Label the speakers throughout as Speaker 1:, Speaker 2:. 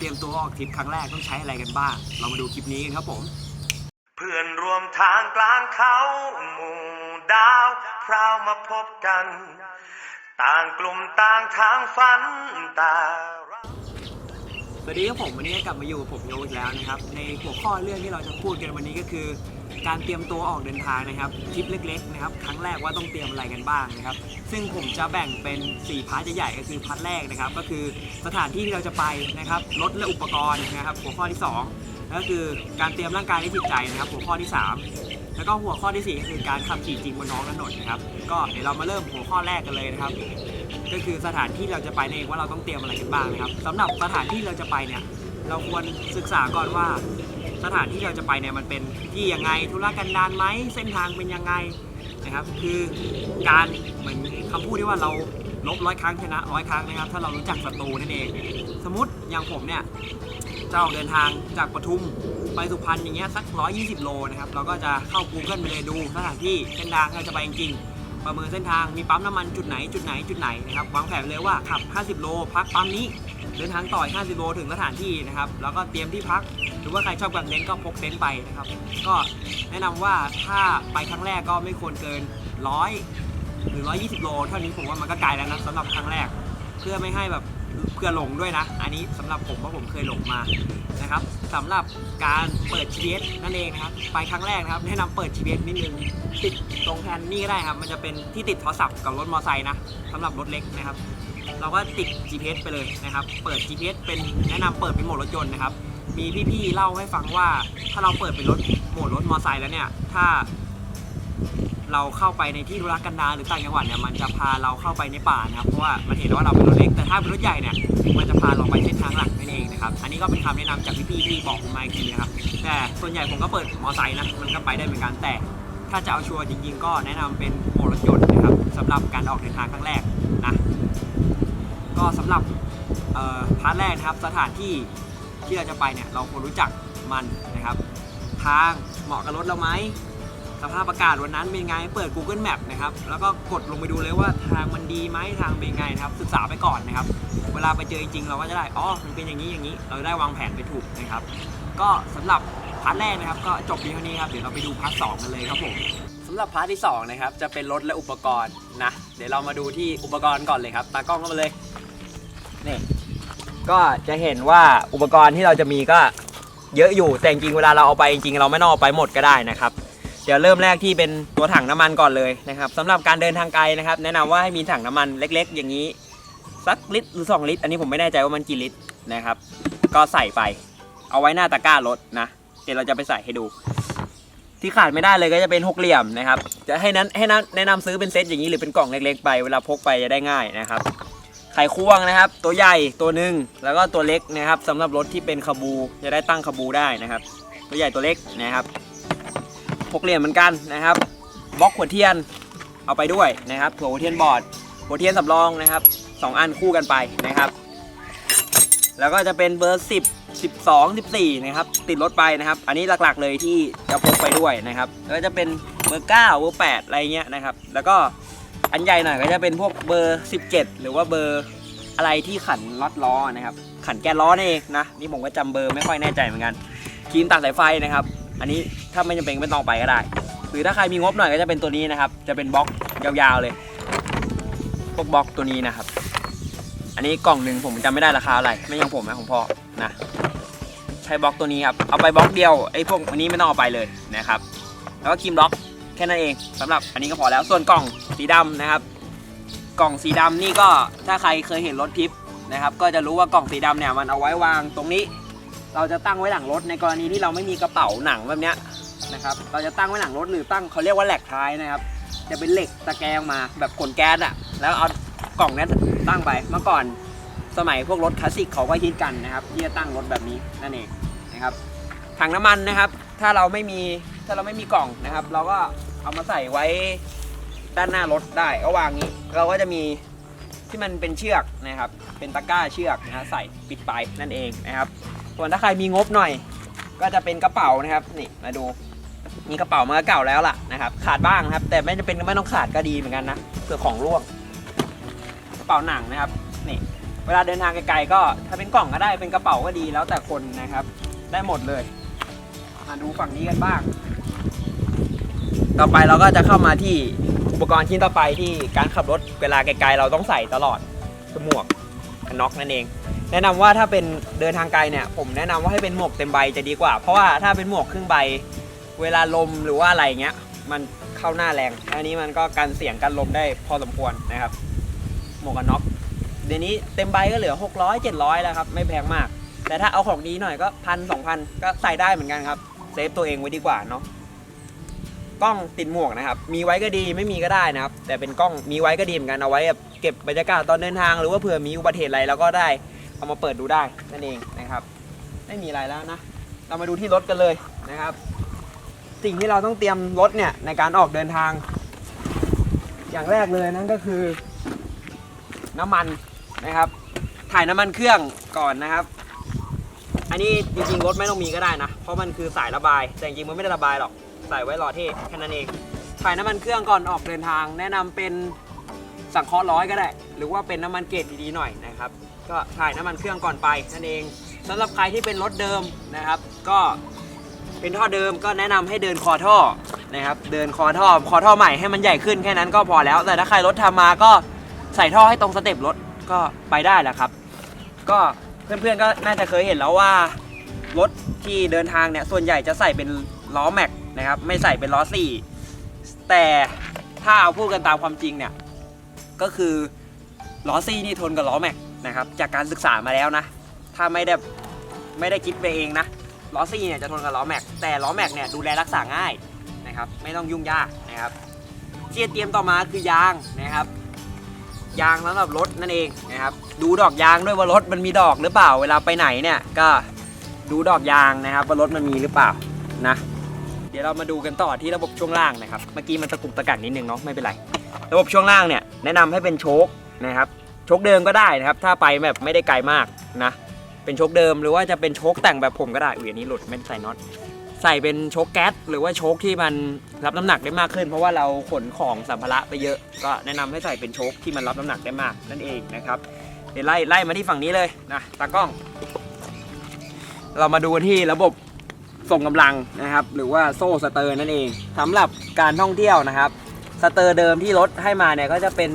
Speaker 1: เตรียมตัวออกทริปครั้งแรกต้องใช้อะไรกันบ้าง เรามาดูคลิปนี้กันครับผม
Speaker 2: เพื่อนรวมทางกลางเขาหมู่ดาวพราวมาพบกัน ต่างกลุ่มต่างทางฝันแต่เรา
Speaker 1: สวัสดีครับผมวันนี้กลับมาอยู่กับผมโยอีกแล้วนะครับในหัวข้อเรื่องที่เราจะพูดกันวันนี้ก็คือ การเตรียมตัวออกเดินทางนะครับทริปเล็กๆนะครับครั้งแรกว่าต้องเตรียมอะไรกันบ้างนะครับ ซึ่งผมจะแบ่งเป็น 4 พาร์ทใหญ่ๆก็คือพาร์ทแรกนะครับ ก็คือสถานที่ที่เราจะไปนะครับรถและอุปกรณ์นะครับ หัวข้อที่ 2 ก็คือการเตรียมร่างกายและจิตใจนะครับ หัวข้อที่ 3 แล้วก็หัวข้อที่4ก็คือการขับขี่จริงบนท้องถนนนะครับ ก็เดี๋ยวเรามาเริ่มหัวข้อแรกกันเลยนะครับก็คือสถานที่เราจะไปนั่นเองว่าเราต้องเตรียมอะไรกันบ้างนะครับสำหรับสถานที่เราจะไปเนี่ยเราควรศึกษาก่อนว่า สถานที่เราจะไปเนี่ยมันเป็นที่ยังไงธุรกันดารไหมเส้นทางเป็นยังไงนะครับ คือการเหมือนคำพูดที่ว่าเราลบร้อยครั้งชนะร้อยครั้งนะครับ ถ้าเรารู้จักศัตรูนั่นเอง สมมติอย่างผมเนี่ยจะออกเดินทางจากปทุมไปสุพรรณอย่างเงี้ยสัก 120 โลนะครับ เราก็จะเข้า Google ไปเลยดูสถานที่เส้นทางเราจะไปจริงๆประเมินเส้นทางมีปั๊มน้ำมันจุดไหนจุดไหนจุดไหนนะครับวางแผนเลยว่าขับ 50 โล พักปั๊มนี้ เดินทางต่อย50โลถึงสถานที่นะครับ แล้วก็เตรียมที่พัก หรือว่าใครชอบกางเต็นท์ก็พกเต็นท์ไปนะครับ ก็แนะนำว่าถ้าไปครั้งแรกก็ไม่ควรเกิน100หรือ120 โล เท่านี้ผมว่ามันก็ไกลแล้วนะสำหรับครั้งแรก เพื่อไม่ให้แบบเพื่อหลงด้วยนะ อันนี้สำหรับผมเพราะผมเคยหลงมานะครับสำหรับการเปิด GPS นั่นเองนะครับ ไปครั้งแรกนะครับ แนะนำเปิด GPS นิดนึงติดตรงแทนนี่ก็ได้ครับ มันจะเป็นที่ติดโทรศัพท์กับรถมอเตอร์ไซค์นะสำหรับรถเล็กนะครับ เราก็ติด GPS ไปเลยนะครับ เปิด GPS เป็นแนะนำเปิดเป็นโหมดรถยนต์นะครับ มีพี่ๆเล่าให้ฟังว่าถ้าเราเปิดเป็นรถโหมดรถมอเตอร์ไซค์แล้วเนี่ย ถ้า เราเข้าไปในที่ธุรกันดารหรือต่างจังหวัดเนี่ยมันจะพาเราเข้าไปในป่านะครับ เพราะว่ามันเห็นว่าเราเป็นรถเล็กแต่ถ้าเป็นรถใหญ่เนี่ยมันจะพาเราไปเส้นทางหลักนั่นเองนะครับ อันนี้ก็เป็นคำแนะนำจากพี่ๆที่บอกผมมาอีกทีนะครับ แต่ส่วนใหญ่ผมก็เปิดมอเตอร์ไซค์นะมันก็ไปได้เหมือนกันแต่ถ้าจะเอาชัวร์จริงๆก็แนะนำเป็นโหมดรถยนต์นะครับสำหรับการออกเดินทางครั้งแรกนะ ก็สำหรับพาร์ทแรกนะครับสถานที่ที่เราจะไปเนี่ยเราควรรู้จักมันนะครับ ทางเหมาะกับรถเราไหมสภาพอากาศวันนั้นเป็นไงเปิด Google Map นะครับแล้วก็กดลงไปดูเลยว่าทางมันดีไหมทางเป็นไงนะครับ ศึกษาไปก่อนนะครับ เวลาไปเจอจริงเราก็จะได้อ๋อมันเป็นอย่างนี้อย่างนี้ เราได้วางแผนไปถูกนะครับ ก็สำหรับพาร์ทแรกนะครับ ก็จบเพียงเท่านี้ครับเดี๋ยวเราไปดูพาร์ทสองกันเลยครับผมสำหรับพาร์ทที่สองนะครับจะเป็นรถและอุปกรณ์นะเดี๋ยวเรามาดูที่อุปกรณ์ก่อนเลยครับตากล้องเข้ามาเลย นี่ก็จะเห็นว่าอุปกรณ์ที่เราจะมีก็เยอะอยู่แต่จริงเวลาเราเอาไปจริงเราไม่ต้องเอาไปหมดก็ได้นะครับเดี๋ยวเริ่มแรกที่เป็นตัวถังน้ำมันก่อนเลยนะครับสำหรับการเดินทางไกลนะครับ แนะนำว่าให้มีถังน้ำมันเล็ก ๆ อย่างนี้สักลิตรหรือ 2 ลิตร อันนี้ผมไม่แน่ใจว่ามันกี่ลิตรนะครับ ก็ใส่ไป เอาไว้หน้าตะกร้ารถนะเดี๋ยวเราจะไปใส่ให้ดู ที่ขาดไม่ได้เลยก็จะเป็นหกเหลี่ยมนะครับจะให้นั้นให้นั้นแนะนำซื้อเป็นเซตอย่างนี้หรือเป็นกล่องเล็ก ๆ ไปเวลาพกไปจะได้ง่ายนะครับ ไขควงนะครับ ตัวใหญ่ตัวหนึ่งแล้วก็ตัวเล็กนะครับสำหรับรถที่เป็นขบูจะได้ตั้งขบูได้นะครับ ตัวใหญ่ตัวเล็กนะครับพกเหรียญเหมือนกันนะครับบล็อกหัวเทียนเอาไปด้วยนะครับถั่วหัวเทียนบอร์ดหัวเทียนสำรองนะครับสองอันคู่กันไปนะครับ แล้วก็จะเป็นเบอร์ 10 12 14นะครับติดรถไปนะครับ อันนี้หลักๆเลยที่จะพกไปด้วยนะครับ แล้วก็จะเป็นเบอร์ 9 เบอร์ 8 อะไรเงี้ยนะครับ แล้วก็ อันใหญ่หน่อยก็จะเป็นพวกเบอร์ 17 หรือว่าเบอร์อะไรที่ขันล็อตล้อนะครับ ขันแกนล้อนี่เองนะ นี่ผมก็จำเบอร์ไม่ค่อยแน่ใจเหมือนกันครีมตัดสายไฟนะครับ อันนี้ถ้าไม่จำเป็นไม่ต้องไปก็ได้ หรือถ้าใครมีงบหน่อยก็จะเป็นตัวนี้นะครับ จะเป็นบล็อกยาวๆเลย พวกบล็อกตัวนี้นะครับ อันนี้กล่องหนึ่งผมจำไม่ได้ราคาอะไรไม่ยังผมนะของพ่อนะใช้บล็อกตัวนี้ครับ เอาไปบล็อกเดียวไอ้พวกอันนี้ไม่ต้องเอาไปเลยนะครับ แล้วก็ครีมบล็อก ค่นั้นเองสำหรับอันนี้ก็พอแล้วส่วนกล่องสีดำนะครับ กล่องสีดำนี่ก็ถ้าใครเคยเห็นรถทิปนะครับ ก็จะรู้ว่ากล่องสีดำเนี่ยมันเอาไว้วางตรงนี้ เราจะตั้งไว้หลังรถในกรณีที่เราไม่มีกระเป๋าหนังแบบเนี้ยนะครับ เราจะตั้งไว้หลังรถหรือตั้งเขาเรียกว่าแหลกท้ายนะครับ จะเป็นเหล็กตะแกรงมาแบบขนแก๊สอะแล้วเอากล่องนี้ตั้งไปเมื่อก่อนสมัยพวกรถคลาสสิกเขาก็ฮิตกันนะครับที่จะตั้งรถแบบนี้นั่นเองนะครับถังน้ำมันนะครับ ถ้าเราไม่มีถ้าเราไม่มีกล่องนะครับ เราก็เอามาใส่ไว้ด้านหน้ารถได้ก็วางนี้ เราก็จะมีที่มันเป็นเชือกนะครับ เป็นตะกร้าเชือกนะฮะใส่ปิดไปนั่นเองนะครับ ส่วนถ้าใครมีงบหน่อย ก็จะเป็นกระเป๋านะครับนี่มาดูมีกระเป๋ามาก็เก่าแล้วล่ะนะครับ ขาดบ้างนะครับ แต่ไม่จำเป็นไม่ต้องขาดก็ดีเหมือนกันนะเผื่อของร่วงกระเป๋าหนังนะครับนี่เวลาเดินทางไกลๆก็ถ้าเป็นกล่องก็ได้เป็นกระเป๋าก็ดีแล้วแต่คนนะครับ ได้หมดเลย มาดูฝั่งนี้กันบ้าง ต่อไปเราก็จะเข้ามาที่อุปกรณ์ชิ้นต่อไปที่การขับรถเวลาไกลๆเราต้องใส่ตลอดคือหมวกกันน็อกนั่นเอง แนะนำว่าถ้าเป็นเดินทางไกลเนี่ย ผมแนะนำว่าให้เป็นหมวกเต็มใบจะดีกว่า เพราะว่าถ้าเป็นหมวกครึ่งใบ เวลาลมหรือว่าอะไรเงี้ย มันเข้าหน้าแรง อันนี้มันก็กันเสียงกันลมได้พอสมควรนะครับ หมวกกันน็อกเดี๋ยวนี้เต็มใบก็เหลือ 600 700 แล้วครับ ไม่แพงมาก แต่ถ้าเอาของดีหน่อยก็พันสองพันก็ใส่ได้เหมือนกันครับ เซฟตัวเองไว้ดีกว่าเนาะกล้องติดหมวกนะครับ มีไว้ก็ดีไม่มีก็ได้นะครับ แต่เป็นกล้องมีไว้ก็ดีเหมือนกันเอาไว้แบบเก็บบรรยากาศตอนเดินทาง หรือว่าเผื่อมีอุบัติเหตุอะไรเราก็ได้เอามาเปิดดูได้นั่นเองนะครับ ไม่มีอะไรแล้วนะ เรามาดูที่รถกันเลยนะครับ สิ่งที่เราต้องเตรียมรถเนี่ยในการออกเดินทาง อย่างแรกเลยนั่นก็คือ น้ำมันนะครับ ถ่ายน้ำมันเครื่องก่อนนะครับ อันนี้จริงๆรถไม่ต้องมีก็ได้นะ เพราะมันคือสายระบาย แต่จริงๆมันไม่ได้ระบายหรอก ใส่ไว้รอเท่แค่นั้นเองถ่ายน้ำมันเครื่องก่อนออกเดินทาง แนะนำเป็นสังเคราะห์ร้อยก็ได้ หรือว่าเป็นน้ำมันเกรดดีๆหน่อยนะครับ ก็ถ่ายน้ำมันเครื่องก่อนไปนั่นเองสำหรับใครที่เป็นรถเดิมนะครับ ก็เป็นท่อเดิมก็แนะนำให้เดินคอท่อนะครับ เดินคอท่อคอท่อใหม่ให้มันใหญ่ขึ้นแค่นั้นก็พอแล้ว แต่ถ้าใครรถทำมาก็ใส่ท่อให้ตรงสเต็ปรถก็ไปได้แหละครับ ก็ เพื่อนๆก็น่าจะเคยเห็นแล้วว่ารถที่เดินทางเนี่ยส่วนใหญ่จะใส่เป็นล้อแม็กนะครับไม่ใส่เป็นล้อสี่แต่ถ้าเอาพูดกันตามความจริงเนี่ยก็คือล้อซี่นี่ทนกับล้อแม็กนะครับจากการศึกษามาแล้วนะ ถ้าไม่ได้ไม่ได้คิดไปเองนะล้อซี่เนี่ยจะทนกับล้อแม็กแต่ล้อแม็กเนี่ยดูแลรักษาง่ายนะครับไม่ต้องยุ่งยากนะครับที่จะเตรียมต่อมาคือยางนะครับ ยางสำหรับรถนั่นเองนะครับ ดูดอกยางด้วยว่ารถมันมีดอกหรือเปล่า เวลาไปไหนเนี่ยก็ดูดอกยางนะครับว่ารถมันมีหรือเปล่านะ เดี๋ยวเรามาดูกันต่อที่ระบบช่วงล่างนะครับ เมื่อกี้มันตะกุกตะกักนิดนึงเนาะไม่เป็นไร ระบบช่วงล่างเนี่ยแนะนำให้เป็นโชคนะครับ โชคเดิมก็ได้นะครับ ถ้าไปแบบไม่ได้ไกลมากนะ เป็นโชคเดิมหรือว่าจะเป็นโชคแต่งแบบผมก็ได้อุ้ยอันนี้หลุดไม่ใส่น็อต ใส่เป็นโชคแก๊สหรือว่าโชคที่มันรับน้ำหนักได้มากขึ้น เพราะว่าเราขนของสัมภาระไปเยอะ ก็แนะนำให้ใส่เป็นโชคที่มันรับน้ำหนักได้มากนั่นเองนะครับเดี๋ยวไล่ไล่มาที่ฝั่งนี้เลยนะตากล้อง เรามาดูที่ระบบส่งกำลังนะครับ หรือว่าโซ่สเตอร์นั่นเองสำหรับการท่องเที่ยวนะครับสเตอร์เดิมที่รถให้มาเนี่ยก็จะเป็น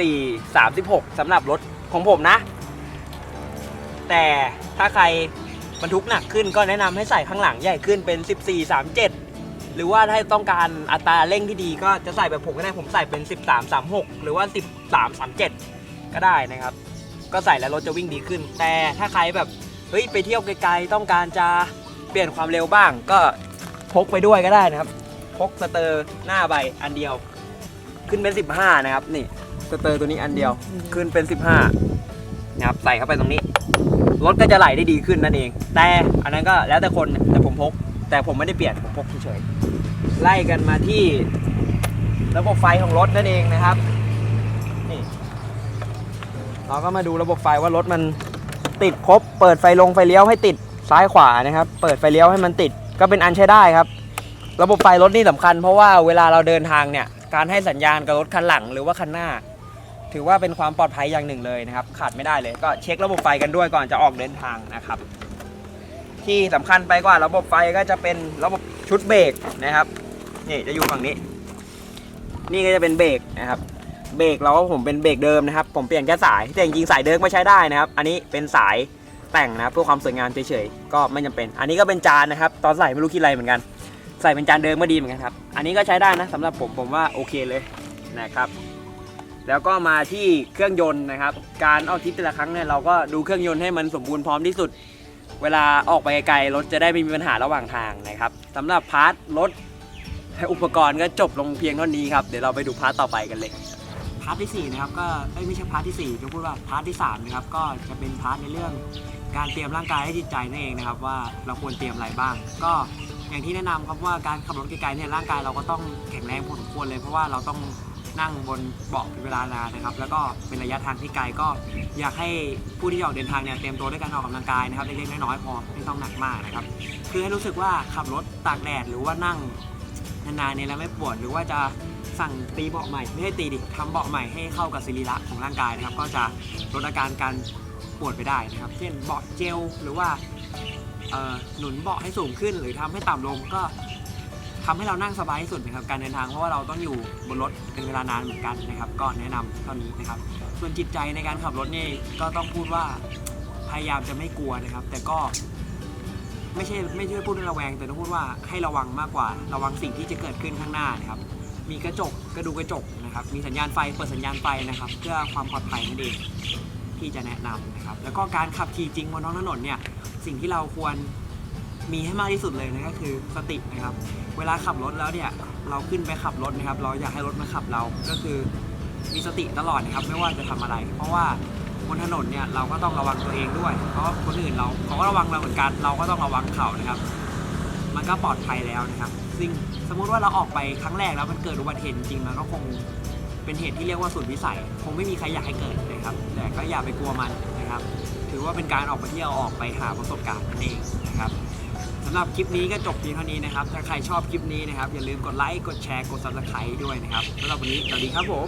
Speaker 1: 14 36สำหรับรถของผมนะ แต่ถ้าใคร บรรทุกหนักขึ้นก็แนะนำให้ใส่ข้างหลังใหญ่ขึ้นเป็น 14 37 หรือว่าถ้าต้องการอัตราเร่งที่ดีก็จะใส่แบบผมก็ได้ผมใส่เป็น 13 36 หรือว่า 13 37 ก็ได้นะครับ ก็ใส่แล้วรถจะวิ่งดีขึ้น แต่ถ้าใครแบบเฮ้ยไปเที่ยวไกลๆต้องการจะเปลี่ยนความเร็วบ้าง ก็พกไปด้วยก็ได้นะครับ พกสเตอร์หน้าใบอันเดียว ขึ้นเป็น 15 นะครับ นี่สเตอร์ตัวนี้อันเดียวขึ้นเป็น 15นะครับใส่เข้าไปตรงนี้ รถก็จะไหลได้ดีขึ้นนั่นเอง แต่อันนั้นก็แล้วแต่คนแต่ผมพก แต่ผมไม่ได้เปลี่ยนผมพกเฉยๆไล่กันมาที่ระบบไฟของรถนั่นเองนะครับนี่เราก็มาดูระบบไฟว่ารถมันติดครบเปิดไฟลงไฟเลี้ยวให้ติดซ้ายขวานะครับ เปิดไฟเลี้ยวให้มันติดก็เป็นอันใช้ได้ครับ ระบบไฟรถนี่สำคัญเพราะว่าเวลาเราเดินทางเนี่ยการให้สัญญาณกับรถคันหลังหรือว่าคันหน้า ถือว่าเป็นความปลอดภัยอย่างหนึ่งเลยนะครับขาดไม่ได้เลยก็เช็คระบบไฟกันด้วยก่อนจะออกเดินทางนะครับ ที่สำคัญไปกว่าระบบไฟก็จะเป็นระบบชุดเบรกนะครับนี่จะอยู่ฝั่งนี้ นี่ก็จะเป็นเบรกนะครับ เบรกเราก็ผมเป็นเบรกเดิมนะครับ ผมเปลี่ยนแค่สายแต่จริงๆสายเดิมก็ใช้ได้นะครับ อันนี้เป็นสายแต่งนะเพื่อความสวยงามเฉยๆก็ไม่จำเป็น อันนี้ก็เป็นจานนะครับ ตอนใส่ไม่รู้คิดอะไรเหมือนกัน ใส่เป็นจานเดิมก็ดีเหมือนกันครับ อันนี้ก็ใช้ได้นะสำหรับผมผมว่าโอเคเลยนะครับ แล้วก็มาที่เครื่องยนต์นะครับ การออกทริปแต่ละครั้งเนี่ยเราก็ดูเครื่องยนต์ให้มันสมบูรณ์พร้อมที่สุด เวลาออกไปไกลๆรถจะได้ไม่มีปัญหาระหว่างทางนะครับสำหรับพาร์ทรถอุปกรณ์ก็จบลงเพียงเท่านี้ครับเดี๋ยวเราไปดูพาร์ทต่อไปกันเลยพาร์ทที่4นะครับก็ไม่ใช่พาร์ทที่4จะพูดว่าพาร์ทที่3นะครับก็จะเป็นพาร์ทในเรื่องการเตรียมร่างกายให้จิตใจนั่นเองนะครับ ว่าเราควรเตรียมอะไรบ้าง ก็อย่างที่แนะนำครับว่าการขับรถไกลๆเนี่ยร่างกายเราก็ต้องแข็งแรงพอสมควรเลยเพราะว่าเราต้อง นั่งบนเบาะเป็นเวลานานนะครับ แล้วก็เป็นระยะทางที่ไกลก็อยากให้ผู้ที่จะออกเดินทางเนี่ยเตรียมตัวด้วยการออกกำลังกายนะครับเล็กๆน้อยๆพอไม่ต้องหนักมากนะครับคือให้รู้สึกว่าขับรถตากแดดหรือว่านั่งนานๆเนี่ยแล้วไม่ปวดหรือว่าจะสั่งตีเบาะใหม่ไม่ให้ตีดิทำเบาะใหม่ให้เข้ากับสรีระของร่างกายนะครับ ก็จะลดอาการการปวดไปได้นะครับ เช่นเบาะเจลหรือว่าหนุนเบาะให้สูงขึ้น หรือทำให้ต่ำลงก็ ทำให้เรานั่งสบายที่สุดนะครับการเดินทางเพราะว่าเราต้องอยู่บนรถเป็นเวลานานเหมือนกันนะครับ ก็แนะนำเท่านี้นะครับ ส่วนจิตใจในการขับรถนี่ก็ต้องพูดว่าพยายามจะไม่กลัวนะครับ แต่ก็ ไม่ใช่ไม่ใช่พูดเรื่องระแวง แต่ต้องพูดว่าให้ระวังมากกว่า ระวังสิ่งที่จะเกิดขึ้นข้างหน้านะครับ มีกระจกกระดูกระจกนะครับ มีสัญญาณไฟเปิดสัญญาณไฟนะครับ เพื่อความปลอดภัยนั่นเองที่จะแนะนำนะครับ แล้วก็การขับขี่จริงบนท้องถนนเนี่ยสิ่งที่เราควร มีให้มากที่สุดเลยนะก็คือสตินะครับ เวลาขับรถแล้วเนี่ยเราขึ้นไปขับรถนะครับ เราอยากให้รถมาขับเราก็คือมีสติตลอดนะครับไม่ว่าจะทำอะไร เพราะว่าบนถนนเนี่ยเราก็ต้องระวังตัวเองด้วย เพราะคนอื่นเราเขาก็ระวังเราเหมือนกัน เราก็ต้องระวังเขานะครับ มันก็ปลอดภัยแล้วนะครับซึ่งสมมุติว่าเราออกไปครั้งแรกแล้วมันเกิดอุบัติเหตุจริงมันก็คงเป็นเหตุที่เรียกว่าสุดวิสัย คงไม่มีใครอยากให้เกิดนะครับแต่ก็อย่าไปกลัวมันนะครับ ถือว่าเป็นการออกไปเที่ยวออกไปหาประสบการณ์นั่นเองนะครับ หรับคลิปนี้ก็จบเพียงเท่านี้นะครับ ถ้าใครชอบคลิปนี้นะครับ อย่าลืมกดไลค์ กดแชร์ กด subscribe ด้วยนะครับสำหรับวันนี้สวัสดีครับผม